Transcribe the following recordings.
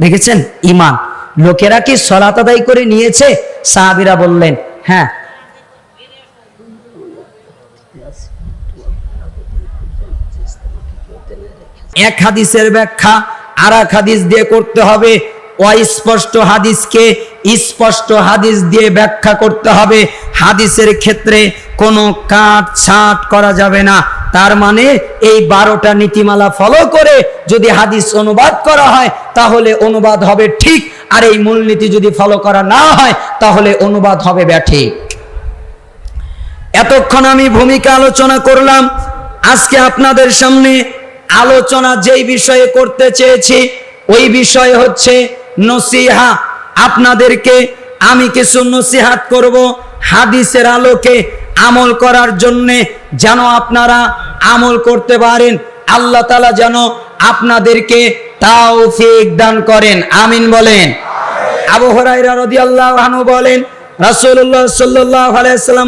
দেখেছেন? ইমান লোকেরা কি সলাত আদায় করে নিয়েছে? সাহাবিরা বললেন হ্যাঁ। এক হাদিসের ব্যাখ্যা আর এক হাদিস দিয়ে করতে হবে। অস্পষ্ট হাদিসকে স্পষ্ট হাদিস দিয়ে ব্যাখ্যা করতে হবে। হাদিসের ক্ষেত্রে কোনো কাট ছাট করা যাবে না। তার মানে এই বারোটা নীতিমালা ফলো করে যদি হাদিস অনুবাদ করা হয়, তাহলে অনুবাদ হবে ঠিক। আর এই মূলনীতি যদি ফলো করা না হয়, তাহলে অনুবাদ হবে ব্যাঠিক। এতক্ষণ আমি ভূমিকা আলোচনা করলাম। আজকে আপনাদের সামনে আলোচনা যেই বিষয়ে করতে চেয়েছি, ওই বিষয় হচ্ছে নসিহা। আপনাদেরকে আমি কিছু নসিহাত করব হাদিসের আলোকে। আমল করার জন্যে যেন আপনারা আমল করতে পারেন। আল্লাহ তালা যেন আপনাদেরকে তাওফিক দান করেন। আমিন বলেন। আবু হরাইরা রাদিয়াল্লাহু আনহু বলেন, রাসূলুল্লাহ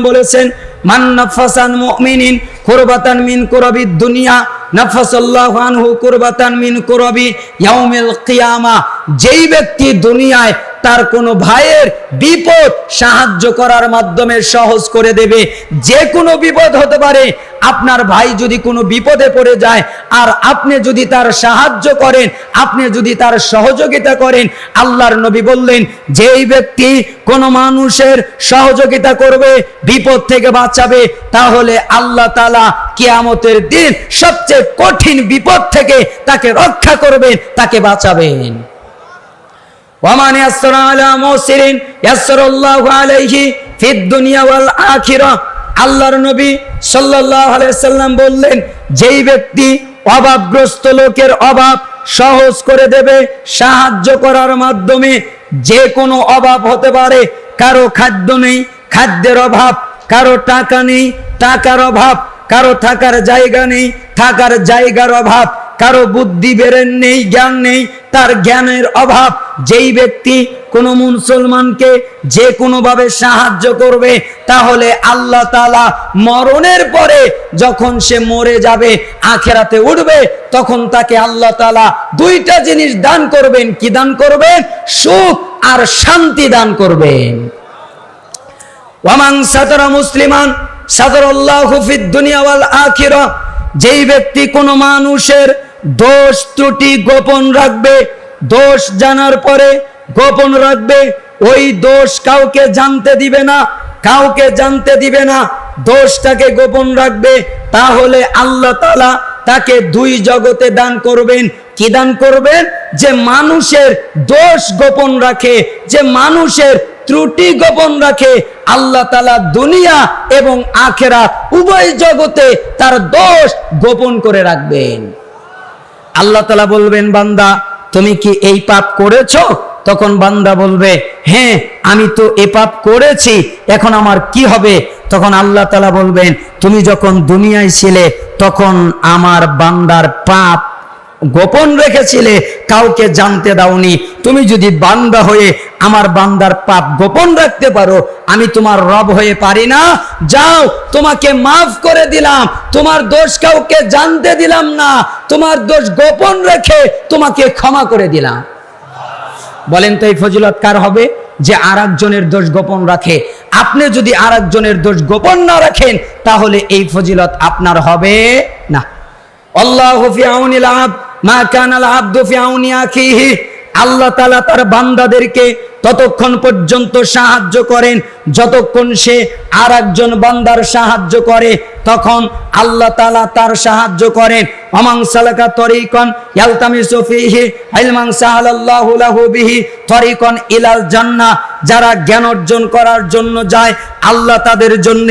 বলেছেন কুরবাতান মিন দুনিয়া মিন যেই ব্যক্তি দুনিয়ায় তার কোনো ভাইয়ের বিপদ সাহায্য করার মাধ্যমে সহজ করে দেবে। যে কোনো বিপদ হতে পারে। আপনার ভাই যদি কোনো বিপদে পড়ে যায়, আর আপনি যদি তার সাহায্য করেন, আপনি যদি তার সহযোগিতা করেন, আল্লাহর নবী বললেন, যেই ব্যক্তি কোনো মানুষের সহযোগিতা করবে, বিপদ থেকে বাঁচাবে, তাহলে আল্লাহ তালা কিয়ামতের দিন সবচেয়ে কঠিন বিপদ থেকে তাকে রক্ষা করবেন, তাকে বাঁচাবেন। ওয়ামান ইয়াসরা আলা মুসিরিন ইয়াসরাল্লাহু আলাইহি ফিদ দুনিয়া ওয়াল আখিরাহ আল্লাহর নবী সাল্লাল্লাহু আলাইহি সাল্লাম বললেন, যেই ব্যক্তি অভাবগ্রস্ত লোকের অভাব সহজ করে দেবে, সাহায্য করার মাধ্যমে যে কোনো অভাব হতে পারে। কারও খাদ্য নেই, খাদ্যের অভাব। কারও টাকা নেই, টাকার অভাব। কারও থাকার জায়গা নেই, থাকার জায়গার অভাব। কারও বুদ্ধি বেরেন নেই, জ্ঞান নেই তার জ্ঞানের অভাব, যেই ব্যক্তি কোনো মুসলমানকে যে কোনোভাবে সাহায্য করবে, তাহলে আল্লাহ তালা মরণের পরে যখন সে মরে যাবে, আখেরাতে উঠবে, তখন তাকে আল্লাহ তালা দুইটা জিনিস দান করবেন। কি দান করবেন? সুখ আর শান্তি দান করবেন। ওয়ামান সাতারা মুসলিমান, সাদারাল্লাহু ফিদ দুনিয়া ওয়াল আখিরা, যেই ব্যক্তি কোনো মানুষের দোষ ত্রুটি গোপন রাখবে, দোষ জানার পরে গোপন রাখবে। ওই দোষ কাউকে জানতে দিবে না, কাউকে জানতে দিবে না। দোষটাকে গোপন রাখবে, তাহলে আল্লাহ তাআলা তাকে দুই জগতে দান করবেন। কি দান করবেন? যে মানুষের দোষ গোপন রাখে, যে মানুষের ত্রুটি গোপন রাখে, আল্লাহ তালা দুনিয়া এবং আখেরা উভয় জগতে তার দোষ গোপন করে রাখবেন। আল্লাহ তালা বলবেন, বান্দা, তুমি কি এই পাপ করেছ? তখন বান্দা বলবে হ্যাঁ আমি তো এ পাপ করেছি, এখন আমার কি হবে? তখন আল্লাহ তালা বলবেন, তুমি যখন দুনিয়ায় ছিলে, তখন আমার বান্দার পাপ গোপন রেখেছিলে, কাউকে জানতে দাওনি। তুমি যদি বান্দা হয়ে আমার বান্দার পাপ গোপন রাখতে পারো, আমি তোমার রব হয়ে পারি না। যাও, তোমাকে মাফ করে দিলাম, তোমার দোষ কাউকে জানতে দিলাম না, তোমার দোষ গোপন রেখে তোমাকে ক্ষমা করে দিলাম। বলেন তো এই ফজিলত কার হবে? যে আর একজনের দোষ গোপন রাখে। আপনি যদি আর একজনের দোষ গোপন না রাখেন, তাহলে এই ফজিলত আপনার হবে না। আল্লাহ মা কানাল আবদু ফি আউনি আখিহি। আল্লাহ তালা তার বান্দাদেরকে ততক্ষণ পর্যন্ত সাহায্য করেন। যতক্ষণ সে আর একজন বান্দার সাহায্য করে, তখন আল্লাহ তালা তার সাহায্য করেন। অমাং সালাকা তরিকন ইয়ালতামিসু ফিহি, ইলমান সাহালাল্লাহু তরিকন ইলাল জান্নাহ। যারা জ্ঞান অর্জন করার জন্য যায়, আল্লাহ তাদের জন্য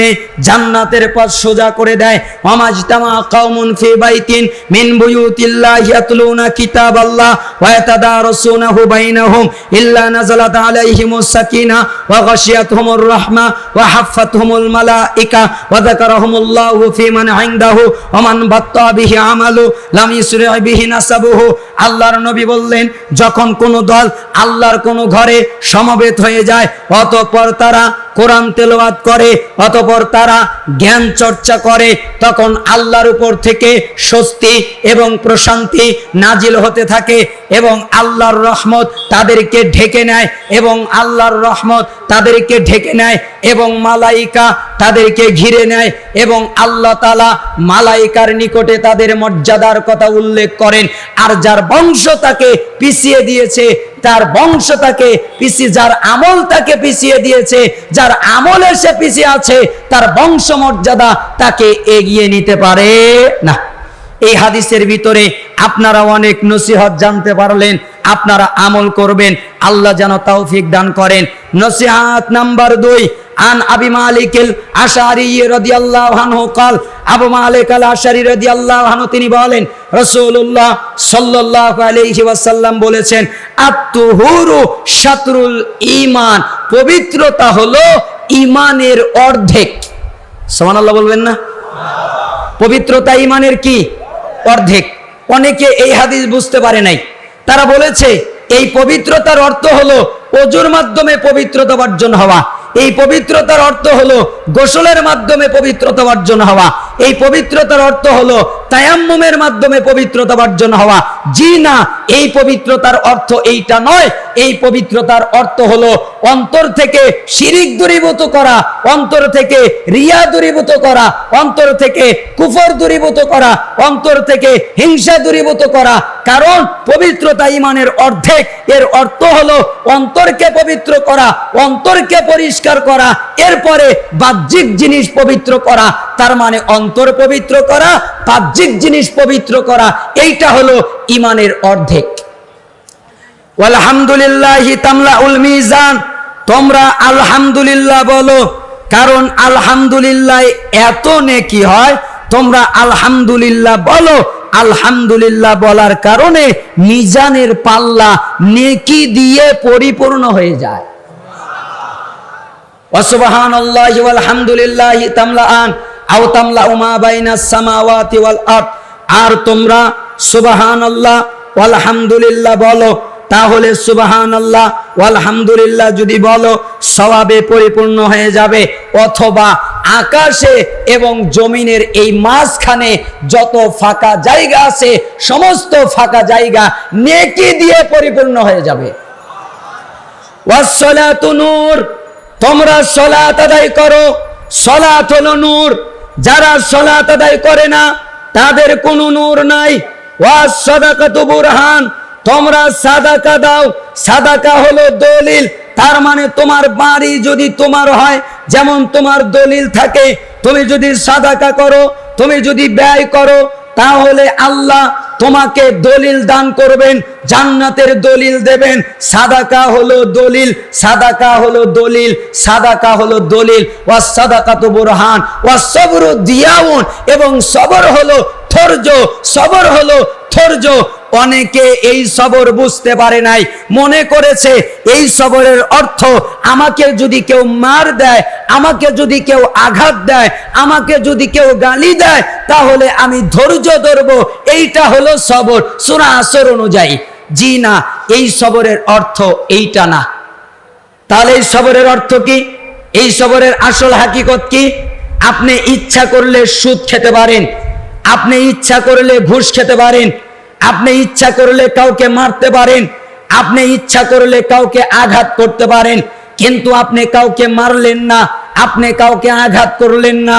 জান্নাতের পথ সোজা করে দেয়। ওয়ামাজতামা কাউমুন ফি বাইতিন মিন বুয়ুতিল্লাহি ইয়াতলুনা কিতাবাল্লাহ ওয়া ইয়াতাদারাসুনাহু বাইনাহুম ইল্লা নাযালাত আলাইহিমুস সাকিনা ওয়া গাশিয়াতহুমুর রাহমা ওয়া হাফফাতহুমুল মালাইকা ওয়া যাকারাহুমুল্লাহু ফি মান ইনদাহু ওয়া মান বাত্তা বিহি আমালু লাম ইসরি বিহি নাসাবুহু আল্লাহর নবী বললেন যখন কোনো দল আল্লাহর কোনো ঘরে সমবেত হয়ে যায় অতঃপর তারা কোরআন তেলাওয়াত করে অতপর তারা জ্ঞান চর্চা করে, তখন আল্লাহর উপর থেকে স্বস্তি এবং প্রশান্তি নাজিল হতে থাকে এবং আল্লাহর রহমত তাদেরকে ঢেকে নেয় এবং আল্লাহর রহমত তাদেরকে ঢেকে নেয় এবং মালাইকা তাদেরকে ঘিরে নেয় এবং আল্লাহ তালা মালাইকার নিকটে তাদের মর্যাদার কথা উল্লেখ করেন। আর যার বংশ তাকে পিছিয়ে দিয়েছে তার বংশ তাকে পিছিয়ে, যার আমল তাকে পিছিয়ে দিয়েছে, যার আমলে সে পিছিয়ে আছে, তার বংশ মর্যাদা তাকে এগিয়ে নিতে পারে না। এই হাদিসের ভিতরে আপনারা অনেক নসিহত জানতে পারলেন, আপনারা আমল করবেন, আল্লাহ যেন তৌফিক দান করেন। নসিহাত নাম্বার দুই আন আবি মালিকিল আশারি রাদিয়াল্লাহু আনহু قال আবু মালিক আল আশারি রাদিয়াল্লাহু আনহু তিনি বলেন রাসূলুল্লাহ সাল্লাল্লাহু আলাইহি ওয়াসাল্লাম বলেছেন আত-তুহুরু শাতরুল ঈমান পবিত্রতা হলো ঈমানের অর্ধেক সুবহানাল্লাহ বলবেন না পবিত্রতা ইমানের কি অর্ধেক অনেকে এই হাদিস বুঝতে পারে নাই তারা বলেছে এই পবিত্রতার অর্থ হলো অজুর মাধ্যমে পবিত্রতা অর্জন হওয়া এই পবিত্রতার অর্থ হলো গোসলের মাধ্যমে পবিত্রতা অর্জন হওয়া। এই পবিত্রতার অর্থ হলো তায়াম্মুমের মাধ্যমে পবিত্রতা অর্জন হওয়া। জি না, এই পবিত্রতার অর্থ এইটা নয়। এই পবিত্রতার অর্থ হলো অন্তর থেকে শিরিক দূরীভূত করা, অন্তর থেকে রিয়া দূরীভূত করা, অন্তর থেকে কুফর দূরীভূত করা, অন্তর থেকে হিংসা দূরীভূত করা। কারণ পবিত্রতা ইমানের অর্ধেক, এর অর্থ হলো অন্তরকে পবিত্র করা, অন্তরকে পরিষ্কার করা, এরপরে বাহ্যিক জিনিস পবিত্র করা। তার মানে অন্তর পবিত্র করা, বাহ্যিক জিনিস পবিত্র করা, এইটা হলো ইমানের অর্ধেক। তামলা তোমরা আলহামদুলিল্লাহ বলো, কারণ আলহামদুলিল্লাহ এত নেকি হয়, তোমরা আলহামদুলিল্লাহ বলো, আলহামদুলিল্লাহ বলার কারণে মিজানের পাল্লা নেকি দিয়ে পরিপূর্ণ হয়ে যায়। আল্লাহ আলহামদুলিল্লাহ তামলাআন। আও উমা আরদ। আর তোমরা সুবাহান আল্লাহ আলহামদুলিল্লাহ বলো। তাহলে সুবাহান আল্লাহ আলহামদুলিল্লাহ যদি বলো সবাবে পরিপূর্ণ হয়ে যাবে। অথবা আকাশে এবং জমিনের এই মাঝখানে যত ফাঁকা জায়গা আছে, সমস্ত ফাঁকা জায়গা নেকি দিয়ে পরিপূর্ণ হয়ে যাবে। ওয়াসসালাতু নূর। তোমরা সলাত আদায় করো। সলাত হলো নূর। যারা সলাত আদায় করে না, তাদের কোনো নূর নাই। বুরহান, তোমরা সাদাকা দাও। সাদাকা হলো দলিল, তার মানে তোমার বাড়ি যদি তোমার হয়, যেমন তোমার দলিল থাকে, তুমি যদি সাদাকা করো, তুমি যদি ব্যয় করো তাহলে আল্লাহ তোমাকে দলিল দান করবেন, জান্নাতের দলিল দেবেন। সাদাকা হলো দলিল, সাদাকা হলো দলিল, সাদাকা হলো দলিল। ওয়া সাদাকা তো বুরহান ওয়া সবর দিয়াউন এবং সবর হলো ধৈর্য, সবর হলো ধৈর্য। অনেকে এই সবর বুঝতে পারে নাই, মনে করেছে এই সবরের অর্থ আমাকে যদি কেউ মার দেয় আমাকে যদি কেউ আঘাত দেয়, আমাকে যদি কেউ গালি দেয়, তাহলে আমি ধৈর্য ধরব। এইটা হলো সবর। সুরা আসর অনুযায়ী। জি না, এই সবরের অর্থ এইটা না। তাহলে এই সবরের অর্থ কি? এই সবরের আসল হাকিকত কি? আপনি ইচ্ছা করলে সুদ খেতে পারেন। আপনি ইচ্ছা করলে ঘুষ খেতে পারেন। আপনি ইচ্ছা করলে কাউকে মারতে পারেন। আপনি ইচ্ছা করলে কাউকে আঘাত করতে পারেন। কিন্তু আপনি কাউকে মারলেন না। আপনি কাউকে আঘাত করলেন না,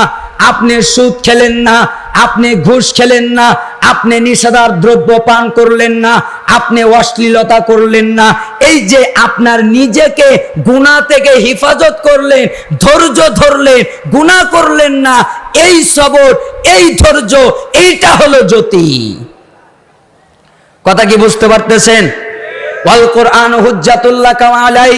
আপনি সুদ খেলেন না, আপনি ঘুষ খেলেন না, আপনি নিষেধার দ্রব্য পান করলেন না, আপনি অশ্লীলতা করলেন না, এই যে আপনার নিজেকে গুণা থেকে হেফাজত করলেন, ধৈর্য ধরলেন গুণা করলেন না, এই সবর, এই ধৈর্য, এইটা হলো জ্যোতি। কথা কি বুঝতে পারতেছেন? ওয়াল কোরআন হুজ্জাতুল্লাহ আলাই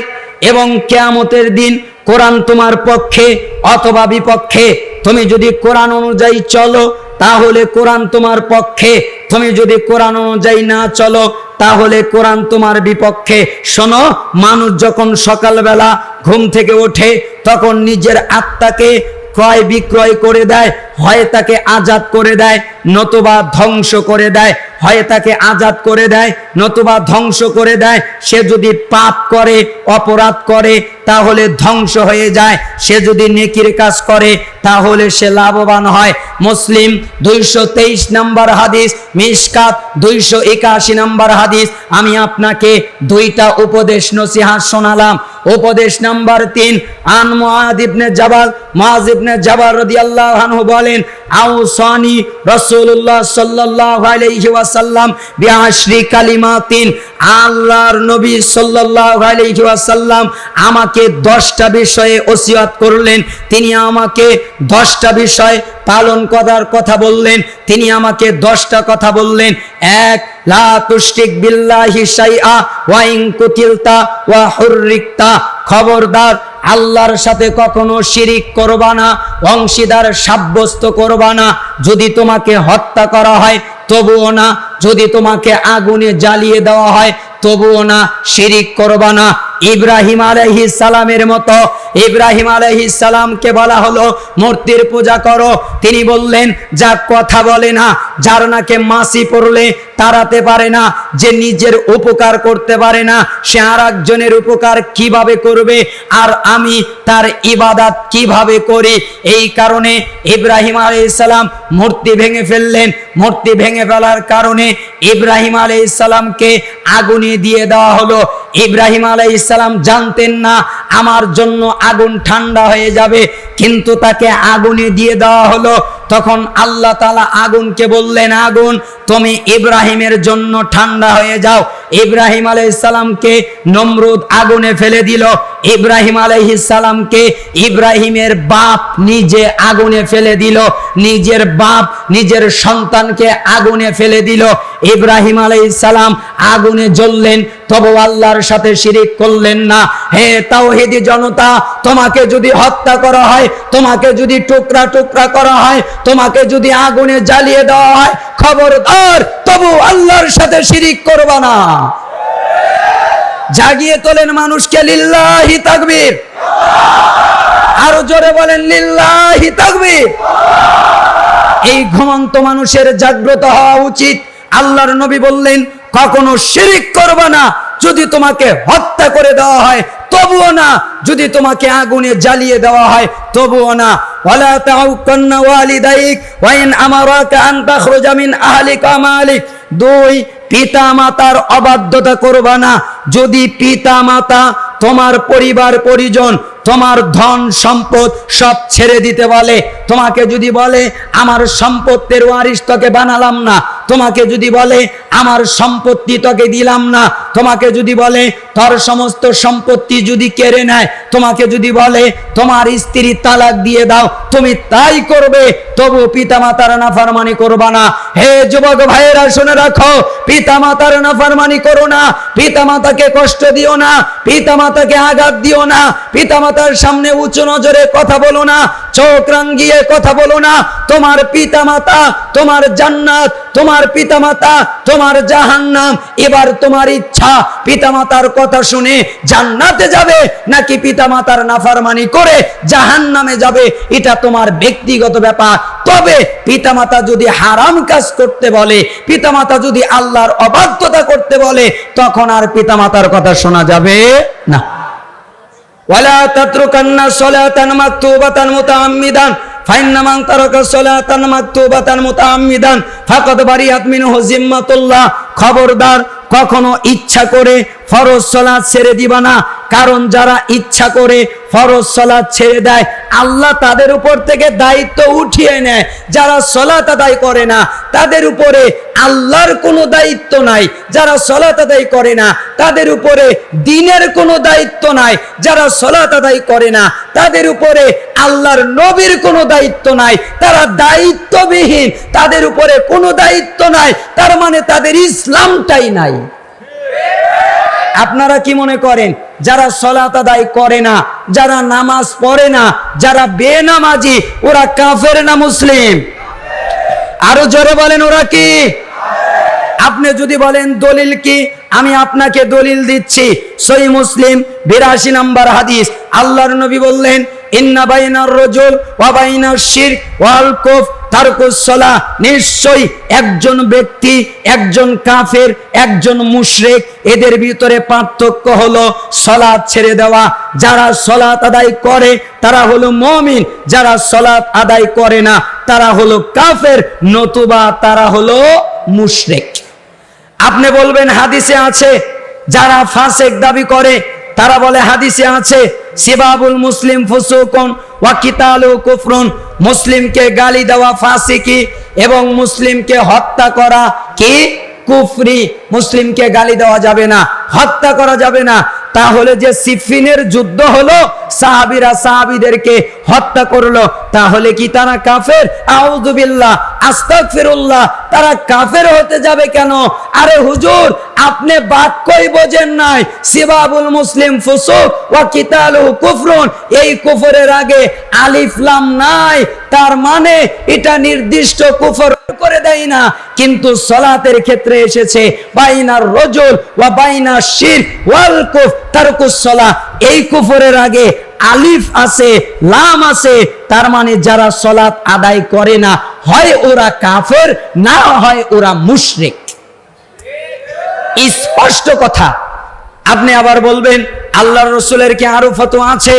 এবং কেয়ামতের দিন কোরআন তোমার পক্ষে অথবা বিপক্ষে। তুমি যদি কোরআন অনুযায়ী চলো, তাহলে কোরআন তোমার পক্ষে। তুমি যদি কোরআন অনুযায়ী না চলো, তাহলে কোরআন তোমার বিপক্ষে। শোনো, মানুষ যখন সকালবেলা ঘুম থেকে ওঠে, তখন নিজের আত্মাকে ক্রয় বিক্রয় করে দেয়, হয় তাকে আজাদ করে দেয়। নতুবা ধ্বংস করে দেয়, হয় তাকে আজাদ করে দেয়, নতুবা ধ্বংস করে দেয়। সে যদি পাপ করে, অপরাধ করে, তাহলে ধ্বংস হয়ে যায়। সে যদি নেকির কাজ করে, তাহলে সে লাভবান হয়। মুসলিম দুইশো তেইশ নম্বর হাদিস মিসকাত দুইশো একাশি নম্বর হাদিস। আমি আপনাকে দুইটা উপদেশ নসিহাত শোনালাম। উপদেশ নাম্বার তিন, আন মুআদ ইবনে জাবাল, মুআজ ইবনে জাবাল রাদিয়াল্লাহু আনহু বলেন, আউসানি রাসূলুল্লাহ সাল্লাল্লাহু আলাইহি ওয়াসাল্লাম বিআশরি কালিমাতিন, আল্লাহর নবী সাল্লাল্লাহু আলাইহি ওয়াসাল্লাম আমাকে 10টা বিষয়ে করলেন, তিনি আমাকে 10টা বিষয় পালন করার কথা বললেন, তিনি আমাকে 10টা কথা বললেন। এক, লা তুশরিক বিল্লাহি শাইআ ওয়া ইন কুতিলতা ওয়া হুররিকতা, খবরদার আল্লাহর সাথে কখনো শিরিক করবা না, অংশীদার সাব্যস্ত করবা না। যদি তোমাকে হত্যা করা হয়, তবুও না। যদি তোমাকে আগুনে জ্বালিয়ে দেওয়া হয়, তবুও না। শিরিক করবা না। ইব্রাহিম আলাইহিস সালামের মতো ইব্রাহিম আলাইহিস সালামকে বলা হলো, মূর্তির পূজা করো। তিনি বললেন যা কথা বলে না, যার নাকে মাসি পড়লে তাড়াতে পারে না, যে নিজের উপকার করতে পারে না, সে আর একজনের উপকার কীভাবে করবে, আর আমি তার ইবাদাত কীভাবে করি? এই কারণে ইব্রাহিম আলাইহিস সালাম মূর্তি ভেঙে ফেললেন। মূর্তি ভেঙে ফেলার কারণে ইব্রাহিম আলাইহিস সালামকে আগুনে দিয়ে দেওয়া হলো। ইব্রাহিম আলাইহিস সালাম জানতেন না, আমার জন্য আগুন ঠান্ডা হয়ে যাবে। কিন্তু তাকে আগুনে দিয়ে দেওয়া হলো। তখন আল্লাহ তালা আগুনকে বললেন, আগুন, তুমি ইব্রাহিমের জন্য ঠান্ডা হয়ে যাও। ইব্রাহিম আলাইসালামকে নমরুদ আগুনে ফেলে দিল। ইব্রাহিম আলাইহিসালামকে ইব্রাহিমের বাপ নিজে আগুনে ফেলে দিল। নিজের বাপ নিজের সন্তানকে আগুনে ফেলে দিল। ইব্রাহিম আলাইসালাম আগুনে জ্বললেন। তবু আল্লাহর সাথে শিরিক করলেন না। হে তাওহিদি জনতা, তোমাকে যদি হত্যা করা হয়, তোমাকে যদি টুকরা টুকরা করা হয় তোমাকে যদি আগুনে জ্বালিয়ে দেওয়া হয়, খবরদার, তবু আল্লাহর সাথে শিরিক করবা না। জাগিয়ে তোলেন মানুষকে, লিল্লাহি তাকবীর। আরও জোরে বলেন, লিল্লাহি তাকবীর। এই ঘুমন্ত মানুষের জাগ্রত হওয়া উচিত। আল্লাহর নবী বললেন কখনো শিরিক করবা না। যদি তোমাকে হত্যা করে দেওয়া হয়, তবুও না। যদি তোমাকে আগুনে জ্বালিয়ে দেওয়া হয়, তবুও না। ওয়ালা তাউকান্না ওয়ালিদাইক, ওয়া ইন আমারাকা আন তাখরুজা মিন আহলিকা মালিক। দুই পিতা মাতার অবাধ্যতা করবা না। যদি পিতা মাতা তোমার পরিবার, পরিজন, তোমার ধন সম্পদ সব ছেড়ে দিতে বলে তোমাকে যদি বলে, আমার সম্পত্তির ওয়ারিস তোকে বানালাম না। তোমাকে যদি বলে, আমার সম্পত্তি তোকে দিলাম না। তোমাকে যদি বলে, তোর সমস্ত সম্পত্তি যদি কেড়ে নেয়। তোমাকে যদি বলে, তোমার স্ত্রী তালাক দিয়ে দাও, তুমি তাই করবে। তবু পিতা মাতার নাফারমানি করবা না। হে যুবক ভাইয়েরা, শুনে রাখো পিতা মাতার নাফারমানি করো না। পিতা মাতাকে কষ্ট দিও না পিতা মাতাকে আঘাত দিও না। পিতা মাতার সামনে উঁচু নজরে কথা বলো না। চোখ রাঙ্গিয়ে কথা বলো না। তোমার পিতা মাতা তোমার জান্নাত, তোমার পিতা মাতা তোমার জাহান্নাম, এবার তোমার ইচ্ছা পিতা মাতার কথা শুনে জান্নাতে যাবে নাকি পিতা মাতার নাফারমানি করে জাহান্নামে যাবে? এটা তোমার ব্যক্তিগত ব্যাপার। তবে পিতামাতা যদি হারাম কাজ করতে বলে, পিতামাতা যদি আল্লাহর অবাধ্যতা করতে বলে, তখন আর পিতামাতার কথা শোনা যাবে না। ওয়ালা তাতরুকান্না সালাতান মাকতুবাতান মুতাআম্মিদান। খবরদার কখনো ইচ্ছা করে ফরজ সালাত ছেড়ে দিবা না। কারণ যারা ইচ্ছা করে ফরজ সালাত ছেড়ে দেয়, আল্লাহ তাদের উপর থেকে দায়িত্ব উঠিয়ে নেয়। যারা সলাত আদায় করে না, তাদের উপরে আল্লাহর কোনো দায়িত্ব নাই। যারা সলাত আদায় করে না, তাদের উপরে দিনের কোনো দায়িত্ব নাই। যারা সলাত আদায় করে না, তাদের উপরে আল্লাহর নবীর কোনো দায়িত্ব নাই। তারা দায়িত্ববিহীন, তাদের উপরে কোনো দায়িত্ব নাই। তার মানে তাদের ইসলামটাই নাই। আপনারা কি মনে করেন? যারা সলাত আদায় করে না, যারা নামাজ পড়ে না, যারা বেনামাজি, ওরা কাফের না মুসলিম? আরও জোরে বলেন, ওরা কি? আপনি যদি বলেন দলিল কি, আমি আপনাকে দলিল দিচ্ছি। সই মুসলিম, বিরাশি নাম্বার হাদিস। আল্লাহর নবী বললেন একজন মুশরিক, এদের ভিতরে পার্থক্য ছেড়ে দেওয়া। যারা আদায় করে, তারা হলো মমিন। যারা সলাৎ আদায় করে না, তারা হলো কাফের। নতুবা তারা হলো মুশরিক। আপনি বলবেন, হাদিসে আছে, যারা ফাসেক দাবি করে, তারা বলে, হাদিসে আছে, সিবাবুল মুসলিম ফুসুকুন ওয়া কিতালু কুফরুন। মুসলিমকে গালি দেওয়া ফাসিকি এবং মুসলিমকে হত্যা করা কি? কুফরি। মুসলিমকে গালি দেওয়া যাবে না। হত্যা করা যাবে না। তাহলে যে সিফিনের যুদ্ধ হলো, সাহাবিরা সাহাবিদেরকে হত্যা করল, তাহলে কি তারা কাফের? আউযুবিল্লাহ আস্তাগফিরুল্লাহ, তারা কাফের হতে যাবে কেন? আরে হুজুর, আপনি বাক্যই বোঝেন নাই, সিবাবুল মুসলিম ফুসুক, ওয়া কিতালু কুফরুন। এই কুফরের আগে আলিফ লাম নাই, তার মানে এটা নির্দিষ্ট কুফর করে দেয় না, কিন্তু সলাতের ক্ষেত্রে এসেছে, বাইনার রজুল ওয়া বাইনা শির ওয়াল কুফ তারকুস সলা। এই কুফরের আগে আলিফ আছে, লাম আছে, তার মানে যারা সলাত আদায় করে না হয় ওরা কাফের, না হয় ওরা মুশরিক। স্পষ্ট কথা। আপনি আবার বলবেন, আল্লাহর রসুলের কি আরও ফতো আছে?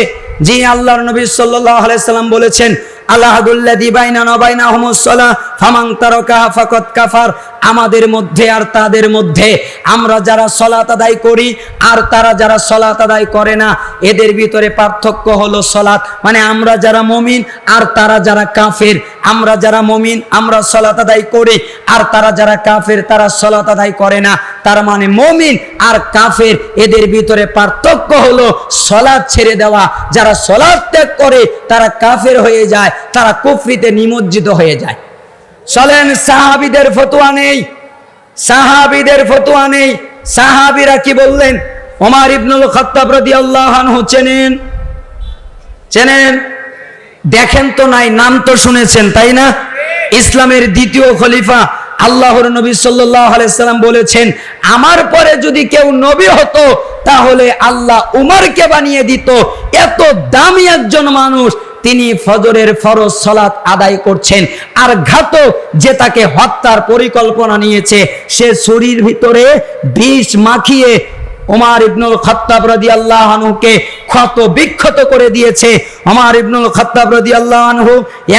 জি, আল্লাহর নবী সাল্লাল্লাহু আলাইহি সাল্লাম বলেছেন আল্লাহুল্লাযী দিবাইনা নবাইনা সালাহ ফামাং তারকা ফাকাদ কাফার। আমাদের মধ্যে আর তাদের মধ্যে। আমরা যারা সলাত আদায় করি আর তারা যারা সলাত আদায় করে না, এদের ভিতরে পার্থক্য হলো সলাত। মানে আমরা যারা মমিন আর তারা যারা কাফের। আমরা যারা মমিন, আমরা সলাত আদায় করি আর তারা যারা কাফের, তারা সলাত আদায় করে না। তার মানে মমিন আর কাফের, এদের ভিতরে পার্থক্য হলো সলাদ ছেড়ে দেওয়া। যারা সলাদ ত্যাগ করে, তারা কাফের হয়ে যায়, তারা কুফরিতে নিমজ্জিত হয়ে যায়। চলেন, সাহাবিদের ফতোয়া নেই। সাহাবিদের ফতোয়া নেই। সাহাবিরা কি বললেন? ওমার ইবনুল খত্তাব রাদিয়াল্লাহু আনহু চেনেন? চেনেন? দেখেন তো নাই, নাম তো শুনেছেন, তাই না? ইসলামের দ্বিতীয় খলিফা আল্লাহর নবী সাল্লাম বলেছেন, আমার পরে যদি কেউ নবী হতো, তাহলে আল্লাহ উমারকে বানিয়ে দিত। এত দামি একজন মানুষ তিনি ফজরের ফরজ সালাত আদায় করছেন। আর ঘাতক যে তাকে হত্যার পরিকল্পনা নিয়েছে, সে শরীর ভিতরে বিষ মাখিয়ে ওমার ইবনুল খত্তাব রাদিয়াল্লাহু আনহুকে ক্ষত বিক্ষত করে দিয়েছে। ওমার ইবনুল খত্তাব রাদিয়াল্লাহু আনহু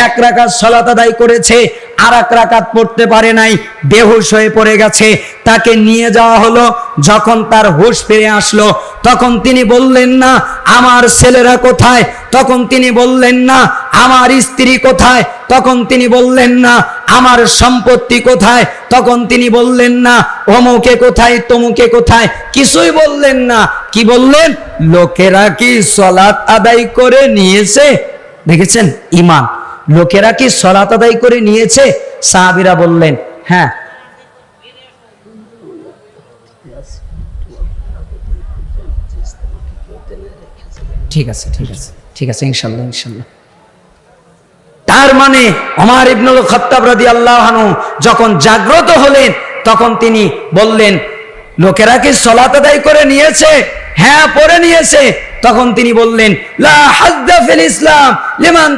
এক রাকাত সালাত আদায় করেছে আর এক রাকাত পড়তে পারে নাই, বেহুশ হয়ে পড়ে গেছে। তাকে নিয়ে যাওয়া হলো, যখন তার হুঁশ ফিরে আসলো তখন তিনি বললেন না, আমার ছেলেরা কোথায়? তখন তিনি বললেন না, আমার স্ত্রী কোথায়? তখন তিনি বললেন না, আমার সম্পত্তি কোথায়? তখন তিনি বললেন না, অমুকে কোথায়, তমুকে কোথায়? কিছুই বললেন না। কি বললেন? লোকেরা কি সলাৎ আদায় করে নিয়েছে? দেখেছেন? ইমান লোকেরা কি সলাৎ আদায় করে নিয়েছে? সাহাবিরা বললেন হ্যাঁ ঠিক আছে ঠিক আছে ঠিক আছে, ইনশাল্লাহ ইনশাল্লাহ। তার মানে অমার ইবনুল খত্তাব রাদিয়াল্লাহু আনহু যখন জাগ্রত হলেন, তখন তিনি বললেন, লোকেরা কি সলাত আদায় করে নিয়েছে? হ্যাঁ পরে নিয়েছে। তখন তিনি বললেন লিমান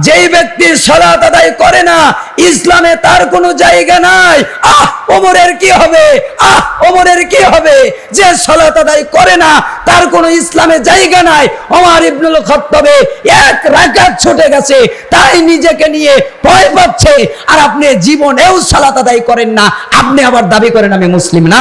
যেই ব্যক্তি সালাত আদায় করে না, ইসলামে তার কোনো জায়গা নাই। আহ, ওমরের কি হবে? আহ, ওমরের কি হবে? যে সালাত আদায় করে না, তার কোনো ইসলামে জায়গা নাই। ওমর ইবনুল খাত্তাবে এক রাকাত ছুটে গেছে, তাই নিজেকে নিয়ে ভয় পাচ্ছে। আর আপনি জীবনেও সালাত আদায় করেন না, আপনি আবার দাবি করেন, আমি মুসলিম না?